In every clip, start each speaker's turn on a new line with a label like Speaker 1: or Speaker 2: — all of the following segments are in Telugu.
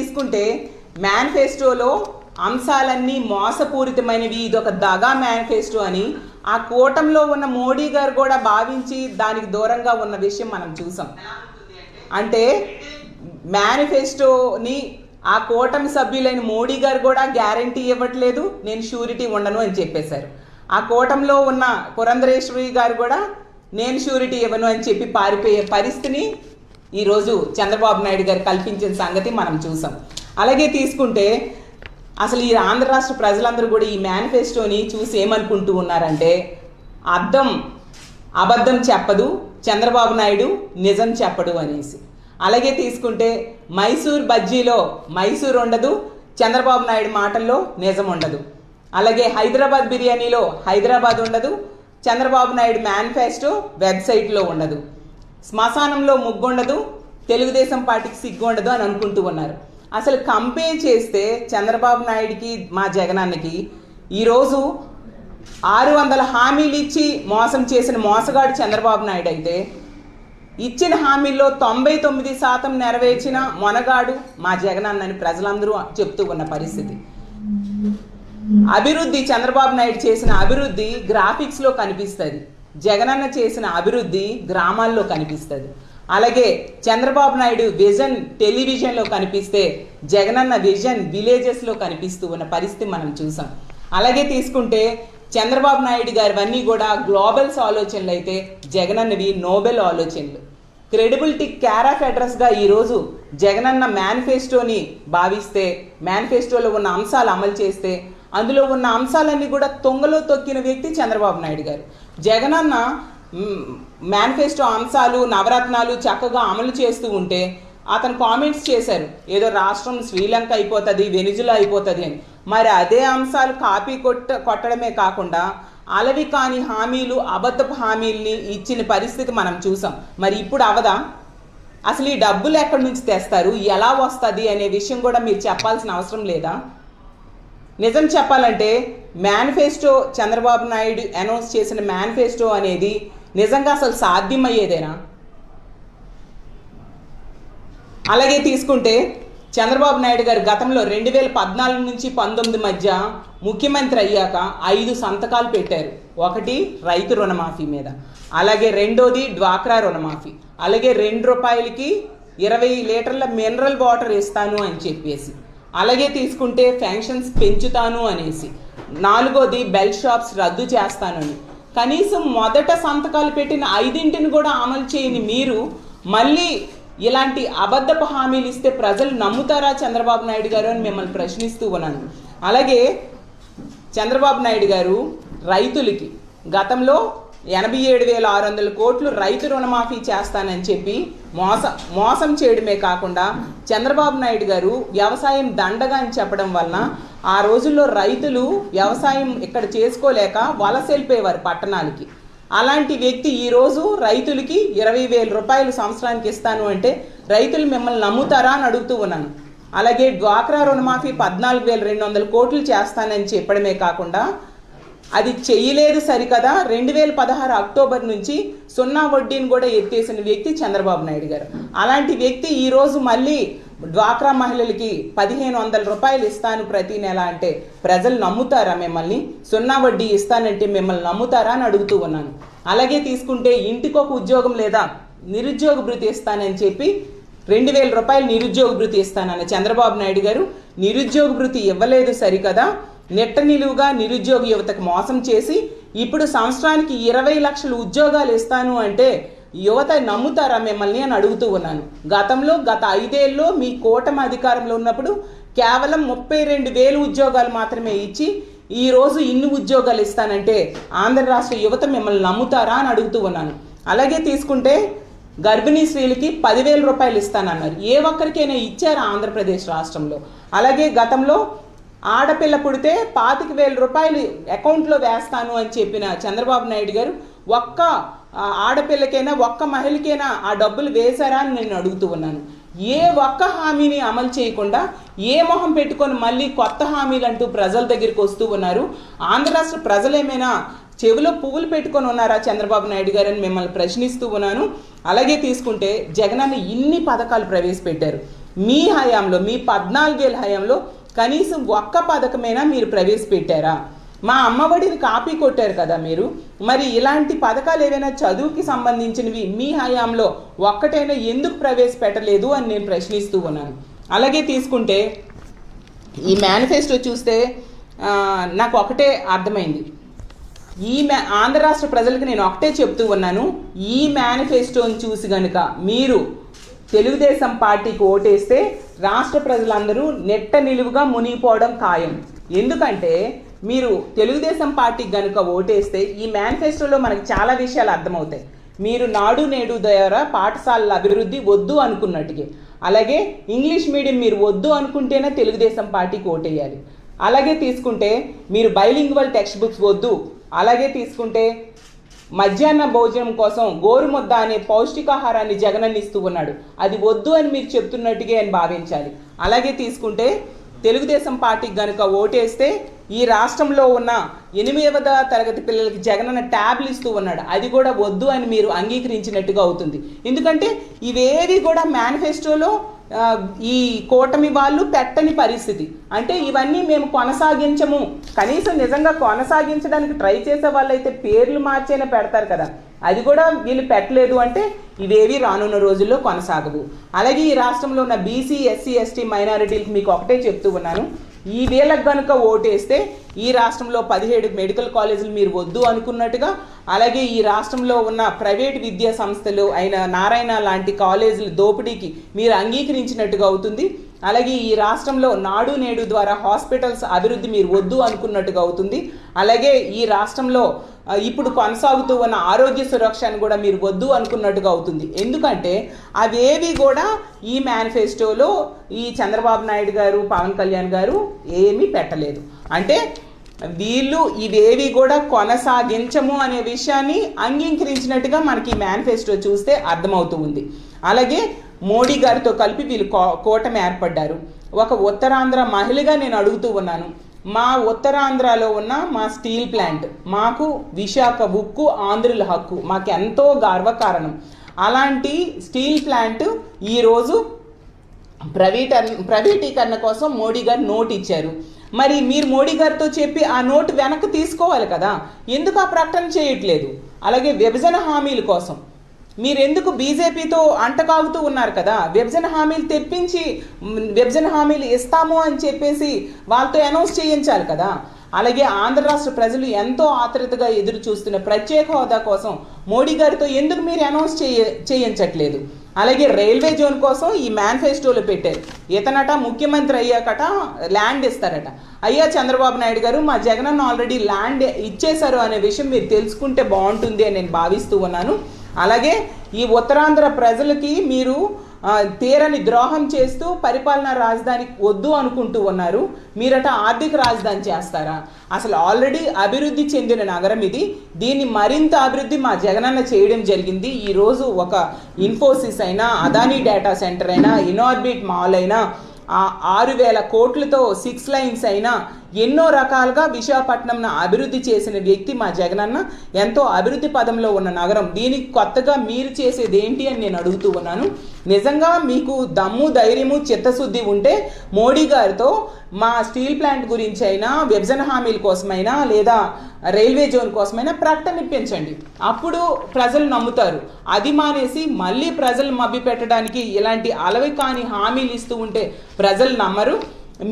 Speaker 1: తీసుకుంటే మేనిఫెస్టోలో అంశాలన్నీ మోసపూరితమైనవి. ఇది ఒక దగా మేనిఫెస్టో అని ఆ కూటంలో ఉన్న మోడీ గారు కూడా భావించి దానికి దూరంగా ఉన్న విషయం మనం చూసాం. అంటే మేనిఫెస్టోని ఆ కూటమి సభ్యులైన మోడీ గారు కూడా గ్యారంటీ ఇవ్వట్లేదు నేను షూరిటీ ఉండను అని చెప్పేశారు. ఆ కూటంలో ఉన్న పురంధరేశ్వరి గారు కూడా నేను షూరిటీ ఇవ్వను అని చెప్పి పారిపోయే పరిస్థితిని ఈరోజు చంద్రబాబు నాయుడు గారు కల్పించిన సంగతి మనం చూసాం. అలాగే తీసుకుంటే అసలు ఈ ఆంధ్ర రాష్ట్ర ప్రజలందరూ కూడా ఈ మేనిఫెస్టోని చూసి ఏమనుకుంటూ ఉన్నారంటే అర్థం అబద్ధం చెప్పదు చంద్రబాబు నాయుడు నిజం చెప్పడు అనేసి. అలాగే తీసుకుంటే మైసూర్ బజ్జీలో మైసూర్ ఉండదు చంద్రబాబు నాయుడు మాటల్లో నిజం ఉండదు. అలాగే హైదరాబాద్ బిర్యానీలో హైదరాబాద్ ఉండదు చంద్రబాబు నాయుడు మేనిఫెస్టో వెబ్సైట్లో ఉండదు. శ్మశానంలో ముగ్గుండదు తెలుగుదేశం పార్టీకి సిగ్గు ఉండదు అని అనుకుంటూ ఉన్నారు. అసలు కంపేర్ చేస్తే చంద్రబాబు నాయుడికి మా జగనాన్నకి ఈరోజు ఆరు వందల హామీలు ఇచ్చి మోసం చేసిన మోసగాడు చంద్రబాబు నాయుడు అయితే ఇచ్చిన హామీల్లో తొంభై తొమ్మిది శాతం నెరవేర్చిన మొనగాడు మా జగనన్నని ప్రజలందరూ చెప్తూ ఉన్న పరిస్థితి. అభివృద్ధి చంద్రబాబు నాయుడు చేసిన అభివృద్ధి గ్రాఫిక్స్లో కనిపిస్తుంది. జగనన్న చేసిన అభివృద్ధి గ్రామాల్లో కనిపిస్తుంది. అలాగే చంద్రబాబు నాయుడు విజన్ టెలివిజన్లో కనిపిస్తే జగనన్న విజన్ విలేజెస్లో కనిపిస్తూ ఉన్న పరిస్థితి మనం చూసాం. అలాగే తీసుకుంటే చంద్రబాబు నాయుడు గారివన్నీ కూడా గ్లోబల్స్ ఆలోచనలు అయితే జగనన్నవి నోబెల్ ఆలోచనలు. క్రెడిబిలిటీ క్యారాఫ్ అడ్రస్గా ఈరోజు జగనన్న మేనిఫెస్టోని భావిస్తే మేనిఫెస్టోలో ఉన్న అంశాలు అమలు చేస్తే అందులో ఉన్న అంశాలన్నీ కూడా తొంగలో తొక్కిన వ్యక్తి చంద్రబాబు నాయుడు గారు. జగనన్న మేనిఫెస్టో అంశాలు నవరత్నాలు చక్కగా అమలు చేస్తూ ఉంటే అతను కామెంట్స్ చేశారు. ఏదో రాష్ట్రం శ్రీలంక అయిపోతుంది వెనిజులా అయిపోతుంది అని. మరి అదే అంశాలు కాపీ కొట్ట కొట్టడమే కాకుండా అలవి కాని హామీలు అబద్ధపు హామీల్ని ఇచ్చిన పరిస్థితి మనం చూసాం. మరి ఇప్పుడు అవదా? అసలు ఈ డబ్బులు ఎక్కడి నుంచి తెస్తారు? ఎలా వస్తుంది అనే విషయం కూడా మీరు చెప్పాల్సిన అవసరం లేదా? నిజం చెప్పాలంటే మేనిఫెస్టో చంద్రబాబు నాయుడు అనౌన్స్ చేసిన మేనిఫెస్టో అనేది నిజంగా అసలు సాధ్యమయ్యేదేనా? అలాగే తీసుకుంటే చంద్రబాబు నాయుడు గారు గతంలో రెండు వేల పద్నాలుగు నుంచి పంతొమ్మిది మధ్య ముఖ్యమంత్రి అయ్యాక ఐదు సంతకాలు పెట్టారు. ఒకటి రైతు రుణమాఫీ మీద. అలాగే రెండోది డ్వాక్రా రుణమాఫీ. అలాగే రెండు రూపాయలకి ఇరవై లీటర్ల మినరల్ వాటర్ ఇస్తాను అని చెప్పేసి. అలాగే తీసుకుంటే ఫ్యాంక్షన్స్ పెంచుతాను అనేసి. నాలుగోది బెల్ షాప్స్ రద్దు చేస్తానని. కనీసం మొదట సంతకాలు పెట్టిన ఐదింటిని కూడా అమలు చేయని మీరు మళ్ళీ ఇలాంటి అబద్ధపు హామీలు ఇస్తే ప్రజలు నమ్ముతారా చంద్రబాబు నాయుడు గారు అని మిమ్మల్ని ప్రశ్నిస్తూ ఉన్నాను. అలాగే చంద్రబాబు నాయుడు గారు రైతులకి గతంలో ఎనభై ఏడు వేల ఆరు వందల కోట్లు రైతు రుణమాఫీ చేస్తానని చెప్పి మోస మోసం చేయడమే కాకుండా చంద్రబాబు నాయుడు గారు వ్యవసాయం దండగా అని చెప్పడం వలన ఆ రోజుల్లో రైతులు వ్యవసాయం ఇక్కడ చేసుకోలేక వలస వెళ్ళిపోయేవారు పట్టణాలకి అలాంటి వ్యక్తి ఈరోజు రైతులకి ఇరవై వేల రూపాయలు సంవత్సరానికి ఇస్తాను అంటే రైతులు మిమ్మల్ని నమ్ముతారా అని అడుగుతూ ఉన్నాను. అలాగే డ్వాక్రా రుణమాఫీ పద్నాలుగు వేల రెండు వందల కోట్లు చేస్తానని చెప్పడమే కాకుండా అది చెయ్యలేదు సరికదా రెండు వేల పదహారు అక్టోబర్ నుంచి సున్నా వడ్డీని కూడా ఎత్తేసిన వ్యక్తి చంద్రబాబు నాయుడు గారు. అలాంటి వ్యక్తి ఈరోజు మళ్ళీ డ్వాక్రా మహిళలకి పదిహేను వందల రూపాయలు ఇస్తాను ప్రతి నెల అంటే ప్రజలు నమ్ముతారా మిమ్మల్ని? సున్నా వడ్డీ ఇస్తానంటే మిమ్మల్ని నమ్ముతారా అని అడుగుతూ ఉన్నాను. అలాగే తీసుకుంటే ఇంటికి ఒక ఉద్యోగం లేదా నిరుద్యోగ భృతి ఇస్తానని చెప్పి రెండు వేల రూపాయలు నిరుద్యోగ భృతి ఇస్తానన్న చంద్రబాబు నాయుడు గారు నిరుద్యోగ భృతి ఇవ్వలేదు సరికదా? నిట్ట నిలువుగా నిరుద్యోగ యువతకు మోసం చేసి ఇప్పుడు సంవత్సరానికి ఇరవై లక్షలు ఉద్యోగాలు ఇస్తాను అంటే యువత నమ్ముతారా మిమ్మల్ని అని అడుగుతూ ఉన్నాను. గతంలో గత ఐదేళ్ళలో మీ కూటమి అధికారంలో ఉన్నప్పుడు కేవలం ముప్పై రెండు వేలు ఉద్యోగాలు మాత్రమే ఇచ్చి ఈరోజు ఇన్ని ఉద్యోగాలు ఇస్తానంటే ఆంధ్ర రాష్ట్ర యువత మిమ్మల్ని నమ్ముతారా అని అడుగుతూ ఉన్నాను. అలాగే తీసుకుంటే గర్భిణీ స్త్రీలకి పదివేల రూపాయలు ఇస్తానన్నారు. ఏ ఒక్కరికైనా ఇచ్చారా ఆంధ్రప్రదేశ్ రాష్ట్రంలో? అలాగే గతంలో ఆడపిల్ల పుడితే పాతిక వేల రూపాయలు అకౌంట్లో వేస్తాను అని చెప్పిన చంద్రబాబు నాయుడు గారు ఒక్క ఆడపిల్లకైనా ఒక్క మహిళకైనా ఆ డబ్బులు వేశారా అని నేను అడుగుతూ ఉన్నాను. ఏ ఒక్క హామీని అమలు చేయకుండా ఏ మొహం పెట్టుకొని మళ్ళీ కొత్త హామీలు అంటూ ప్రజల దగ్గరికి వస్తూ ఉన్నారు. ఆంధ్ర రాష్ట్ర ప్రజలేమైనా చెవిలో పువ్వులు పెట్టుకొని ఉన్నారా చంద్రబాబు నాయుడు గారని మిమ్మల్ని ప్రశ్నిస్తూ ఉన్నాను. అలాగే తీసుకుంటే జగనన్న ఇన్ని పథకాలు ప్రవేశపెట్టారు. మీ హయాంలో మీ పద్నాలుగేళ్ళ హయాంలో కనీసం ఒక్క పథకమైనా మీరు ప్రవేశపెట్టారా? మా అమ్మఒడిని కాపీ కొట్టారు కదా మీరు. మరి ఇలాంటి పథకాలు ఏవైనా చదువుకి సంబంధించినవి మీ హయాంలో ఒక్కటైనా ఎందుకు ప్రవేశపెట్టలేదు అని నేను ప్రశ్నిస్తూ ఉన్నాను. అలాగే తీసుకుంటే ఈ మేనిఫెస్టో చూస్తే నాకు ఒకటే అర్థమైంది. ఈ మే ఆంధ్ర రాష్ట్ర ప్రజలకు నేను ఒకటే చెప్తూ ఉన్నాను. ఈ మేనిఫెస్టోని చూసి గనుక మీరు తెలుగుదేశం పార్టీకి ఓటేస్తే రాష్ట్ర ప్రజలందరూ నెట్ట నిలువుగా మునిగిపోవడం ఖాయం. ఎందుకంటే మీరు తెలుగుదేశం పార్టీకి గనుక ఓటేస్తే ఈ మేనిఫెస్టోలో మనకు చాలా విషయాలు అర్థమవుతాయి. మీరు నాడు నేడు ద్వారా పాఠశాలల అభివృద్ధి వద్దు అనుకున్నట్టుగా. అలాగే ఇంగ్లీష్ మీడియం మీరు వద్దు అనుకుంటేనే తెలుగుదేశం పార్టీకి ఓటేయాలి. అలాగే తీసుకుంటే మీరు బైలింగ్వల్ టెక్స్ట్ బుక్స్ వద్దు. అలాగే తీసుకుంటే మధ్యాహ్న భోజనం కోసం గోరుముద్ద అనే పౌష్టికాహారాన్ని జగనన్న ఇస్తూ ఉన్నాడు. అది వద్దు అని మీరు చెప్తున్నట్టుగా అని భావించాలి. అలాగే తీసుకుంటే తెలుగుదేశం పార్టీకి కనుక ఓటేస్తే ఈ రాష్ట్రంలో ఉన్న ఎనిమిదవ తరగతి పిల్లలకి జగనన్న ట్యాబ్లు ఇస్తూ ఉన్నాడు. అది కూడా వద్దు అని మీరు అంగీకరించినట్టుగా అవుతుంది. ఎందుకంటే ఇవేవి కూడా మేనిఫెస్టోలో ఈ కూటమి వాళ్ళు పెట్టని పరిస్థితి. అంటే ఇవన్నీ మేము కొనసాగించము. కనీసం నిజంగా కొనసాగించడానికి ట్రై చేసే వాళ్ళైతే పేర్లు మార్చైనా పెడతారు కదా. అది కూడా వీళ్ళు పెట్టలేదు అంటే ఇవేవి రానున్న రోజుల్లో కొనసాగవు. అలాగే ఈ రాష్ట్రంలో ఉన్న బీసీ ఎస్సీ ఎస్టీ మైనారిటీలకు మీకు ఒకటే చెప్తూ ఉన్నాను. ఈ వేళకు కనుక ఓటేస్తే ఈ రాష్ట్రంలో పదిహేడు మెడికల్ కాలేజీలు మీరు వద్దు అనుకున్నట్టుగా అలాగే ఈ రాష్ట్రంలో ఉన్న ప్రైవేట్ విద్యా సంస్థలు అయిన నారాయణ లాంటి కాలేజీలు దోపిడీకి మీరు అంగీకరించినట్టుగా అవుతుంది. అలాగే ఈ రాష్ట్రంలో నాడు నేడు ద్వారా హాస్పిటల్స్ అభివృద్ధి మీరు వద్దు అనుకున్నట్టుగా అవుతుంది. అలాగే ఈ రాష్ట్రంలో ఇప్పుడు కొనసాగుతూ ఉన్న ఆరోగ్య సురక్షను కూడా మీరు వద్దు అనుకున్నట్టుగా అవుతుంది. ఎందుకంటే అవేవి కూడా ఈ మేనిఫెస్టోలో ఈ చంద్రబాబు నాయుడు గారు పవన్ కళ్యాణ్ గారు ఏమీ పెట్టలేదు. అంటే వీళ్ళు ఇవేవి కూడా కొనసాగించము అనే విషయాన్ని అంగీకరించినట్టుగా మనకి మేనిఫెస్టో చూస్తే అర్థమవుతూ ఉంది. అలాగే మోడీ గారితో కలిపి వీళ్ళు కో- కూటమి ఏర్పడ్డారు. ఒక ఉత్తరాంధ్ర మహిళగా నేను అడుగుతూ ఉన్నాను. మా ఉత్తరాంధ్రలో ఉన్న మా స్టీల్ ప్లాంట్ మాకు విశాఖ ఉక్కు ఆంధ్రుల హక్కు మాకు ఎంతో గర్వకారణం. అలాంటి స్టీల్ ప్లాంట్ ఈరోజు ప్రైవేట్ ప్రైవేటీకరణ కోసం మోడీ గారు నోట్ ఇచ్చారు మరి మీరు మోడీ గారితో చెప్పి ఆ నోటు వెనక్కి తీసుకోవాలి కదా? ఎందుకు ఆ ప్రకటన చేయట్లేదు? అలాగే విభజన హామీల కోసం. మీరెందుకు బీజేపీతో అంటకాగుతూ ఉన్నారు కదా? విభజన హామీలు తెప్పించి విభజన హామీలు ఇస్తాము అని చెప్పేసి వాళ్ళతో అనౌన్స్ చేయించాలి కదా? అలాగే ఆంధ్ర రాష్ట్ర ప్రజలు ఎంతో ఆతృతగా ఎదురు చూస్తున్న ప్రత్యేక హోదా కోసం మోడీ గారితో ఎందుకు మీరు అనౌన్స్ చేయ చేయించట్లేదు? అలాగే రైల్వే జోన్ కోసం ఈ మేనిఫెస్టోలో పెట్టారు. ఇతనట ముఖ్యమంత్రి అయ్యాకట ల్యాండ్ ఇస్తారట. అయ్యా చంద్రబాబు నాయుడు గారు మా జగనన్న ఆల్రెడీ ల్యాండ్ ఇచ్చేశారు అనే విషయం మీరు తెలుసుకుంటే బాగుంటుంది అని నేను భావిస్తూ ఉన్నాను. అలాగే ఈ ఉత్తరాంధ్ర ప్రజలకి మీరు తీరని ద్రోహం చేస్తూ పరిపాలనా రాజధాని వద్దు అనుకుంటూ ఉన్నారు. మీరట ఆర్థిక రాజధాని చేస్తారా? అసలు ఆల్రెడీ అభివృద్ధి చెందిన నగరం ఇది. దీన్ని మరింత అభివృద్ధి మా జగనన్న చేయడం జరిగింది. ఈరోజు ఒక ఇన్ఫోసిస్ అయినా అదానీ డేటా సెంటర్ అయినా ఇనార్బిట్ మాల్ అయినా ఆ ఆరు వేల కోట్లతో సిక్స్ లైన్స్ అయినా ఎన్నో రకాలుగా విశాఖపట్నంను అభివృద్ధి చేసిన వ్యక్తి మా జగనన్న. ఎంతో అభివృద్ధి పదంలో ఉన్న నగరం. దీనికి కొత్తగా మీరు చేసేది ఏంటి అని నేను అడుగుతూ ఉన్నాను. నిజంగా మీకు దమ్ము ధైర్యము చిత్తశుద్ధి ఉంటే మోడీ గారితో మా స్టీల్ ప్లాంట్ గురించి అయినా విభజన హామీల కోసమైనా లేదా రైల్వే జోన్ కోసమైనా ప్రకటన ఇప్పించండి. అప్పుడు ప్రజలు నమ్ముతారు. అది మానేసి మళ్ళీ ప్రజలు మభ్య పెట్టడానికి ఇలాంటి అలవి కాని హామీలు ఇస్తూ ఉంటే ప్రజలు నమ్మరు.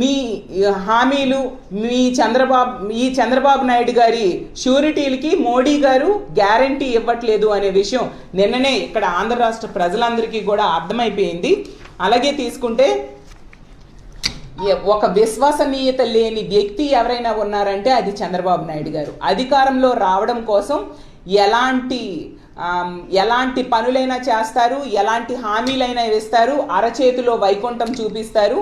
Speaker 1: మీ హామీలు మీ చంద్రబాబు ఈ చంద్రబాబు నాయుడు గారి షూరిటీలకి మోడీ గారు గ్యారంటీ ఇవ్వట్లేదు అనే విషయం నిన్ననే ఇక్కడ ఆంధ్ర రాష్ట్ర ప్రజలందరికీ కూడా అర్థమైపోయింది. అలాగే తీసుకుంటే ఒక విశ్వసనీయత లేని వ్యక్తి ఎవరైనా ఉన్నారంటే అది చంద్రబాబు నాయుడు గారు. అధికారంలో రావడం కోసం ఎలాంటి ఎలాంటి పనులైనా చేస్తారు ఎలాంటి హామీలైనా ఇస్తారు అరచేతిలో వైకుంఠం చూపిస్తారు.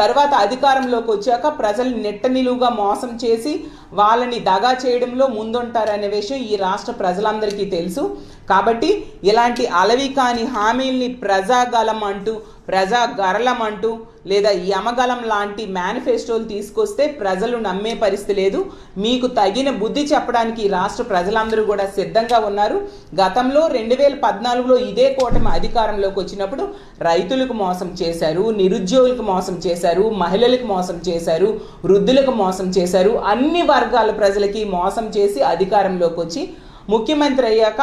Speaker 1: తర్వాత అధికారంలోకి వచ్చాక ప్రజల్ని నెట్ట నిలువుగా మోసం చేసి వాళ్ళని దగా చేయడంలో ముందుంటారనే విషయం ఈ రాష్ట్ర ప్రజలందరికీ తెలుసు. కాబట్టి ఇలాంటి అలవి కాని హామీల్ని ప్రజాగలం అంటూ ప్రజా గరళం అంటూ లేదా యమగలం లాంటి మేనిఫెస్టోలు తీసుకొస్తే ప్రజలు నమ్మే పరిస్థితి లేదు. మీకు తగిన బుద్ధి చెప్పడానికి రాష్ట్ర ప్రజలందరూ కూడా సిద్ధంగా ఉన్నారు. గతంలో రెండు వేల పద్నాలుగులో ఇదే కూటమి అధికారంలోకి వచ్చినప్పుడు రైతులకు మోసం చేశారు నిరుద్యోగులకు మోసం చేశారు మహిళలకు మోసం చేశారు వృద్ధులకు మోసం చేశారు. అన్ని వర్గాల ప్రజలకి మోసం చేసి అధికారంలోకి వచ్చి ముఖ్యమంత్రి అయ్యాక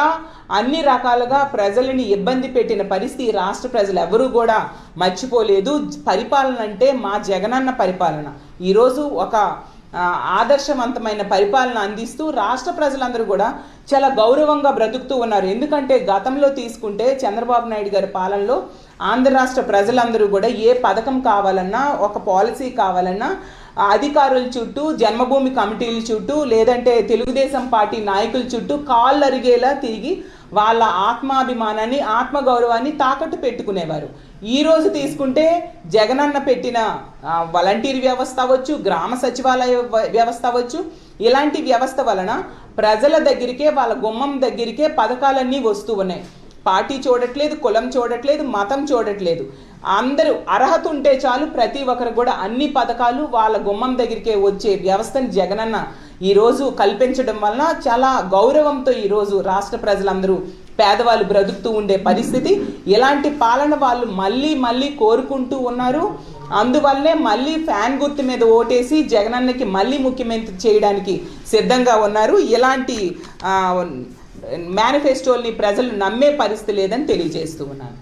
Speaker 1: అన్ని రకాలుగా ప్రజలని ఇబ్బంది పెట్టిన పరిస్థితి రాష్ట్ర ప్రజలు ఎవరూ కూడా మర్చిపోలేదు. పరిపాలన అంటే మా జగనన్న పరిపాలన. ఈరోజు ఒక ఆదర్శవంతమైన పరిపాలన అందిస్తూ రాష్ట్ర ప్రజలందరూ కూడా చాలా గౌరవంగా బ్రతుకుతూ ఉన్నారు. ఎందుకంటే గతంలో తీసుకుంటే చంద్రబాబు నాయుడు గారి పాలనలో ఆంధ్ర రాష్ట్ర ప్రజలందరూ కూడా ఏ పథకం కావాలన్నా ఒక పాలసీ కావాలన్నా అధికారుల చుట్టూ జన్మభూమి కమిటీల చుట్టూ లేదంటే తెలుగుదేశం పార్టీ నాయకుల చుట్టూ కాళ్ళు అరిగేలా తిరిగి వాళ్ళ ఆత్మాభిమానాన్ని ఆత్మగౌరవాన్ని తాకట్టు పెట్టుకునేవారు. ఈరోజు తీసుకుంటే జగనన్న పెట్టిన వాలంటీర్ వ్యవస్థ అవ్వచ్చు గ్రామ సచివాలయ వ్యవస్థ అవ్వచ్చు ఇలాంటి వ్యవస్థ వలన ప్రజల దగ్గరికే వాళ్ళ గుమ్మం దగ్గరికే పథకాలన్నీ వస్తూ ఉన్నాయి. పార్టీ చూడట్లేదు కులం చూడట్లేదు మతం చూడట్లేదు. అందరూ అర్హత ఉంటే చాలు ప్రతి ఒక్కరు కూడా అన్ని పథకాలు వాళ్ళ గుమ్మం దగ్గరికే వచ్చే వ్యవస్థని జగనన్న ఈరోజు కల్పించడం వలన చాలా గౌరవంతో ఈరోజు రాష్ట్ర ప్రజలందరూ పేదవాళ్ళు బ్రతుకుతూ ఉండే పరిస్థితి. ఇలాంటి పాలన వాళ్ళు మళ్ళీ మళ్ళీ కోరుకుంటూ ఉన్నారు. అందువల్లనే మళ్ళీ ఫ్యాన్ గుర్తు మీద ఓటేసి జగనన్నకి మళ్ళీ ముఖ్యమంత్రి చేయడానికి సిద్ధంగా ఉన్నారు. ఇలాంటి మేనిఫెస్టోల్ని ప్రజలు నమ్మే పరిస్థితి లేదని తెలియజేస్తూ ఉన్నాను.